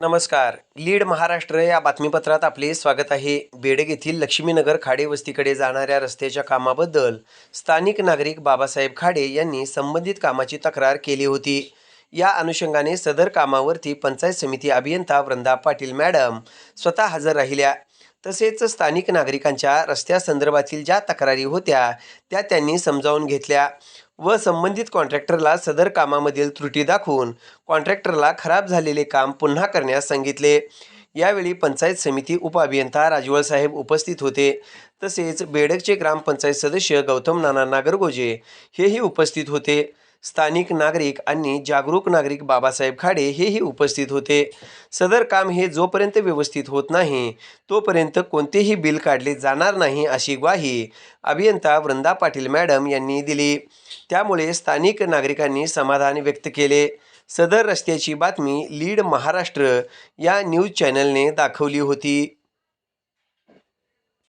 नमस्कार. लीड महाराष्ट्र या बातमीपत्रात आपले स्वागत आहे. बेडग येथील लक्ष्मीनगर खाडे वस्तीकडे जाणाऱ्या रस्त्याच्या कामाबद्दल स्थानिक नागरिक बाबासाहेब खाडे यांनी संबंधित कामाची तक्रार केली होती. या अनुषंगाने सदर कामावरती पंचायत समिती अभियंता वृंदा पाटील मॅडम स्वतः हजर राहिल्या. तसेच स्थानिक नागरिकांच्या रस्त्यासंदर्भातील ज्या तक्रारी होत्या त्या त्यांनी समजावून घेतल्या. व संबंधित कॉन्ट्रॅक्टरला सदर कामामधील त्रुटी दाखवून कॉन्ट्रॅक्टरला खराब झालेले काम पुन्हा करण्यास सांगितले. यावेळी पंचायत समिती उपअभियंता राजवळ साहेब उपस्थित होते. तसेच बेडकचे ग्रामपंचायत सदस्य गौतम नाना नागरगोजे हेही उपस्थित होते. स्थानिक नागरिक आणि जागरूक नागरिक बाबासाहेब खाडे हेही उपस्थित होते. सदर काम हे जोपर्यंत व्यवस्थित होत नाही तोपर्यंत कोणतेही बिल काढले जाणार नाही अशी ग्वाही अभियंता वृंदा पाटील मॅडम यांनी दिली. त्यामुळे स्थानिक नागरिकांनी समाधान व्यक्त केले. सदर रस्त्याची बातमी लीड महाराष्ट्र या न्यूज चॅनलने दाखवली होती.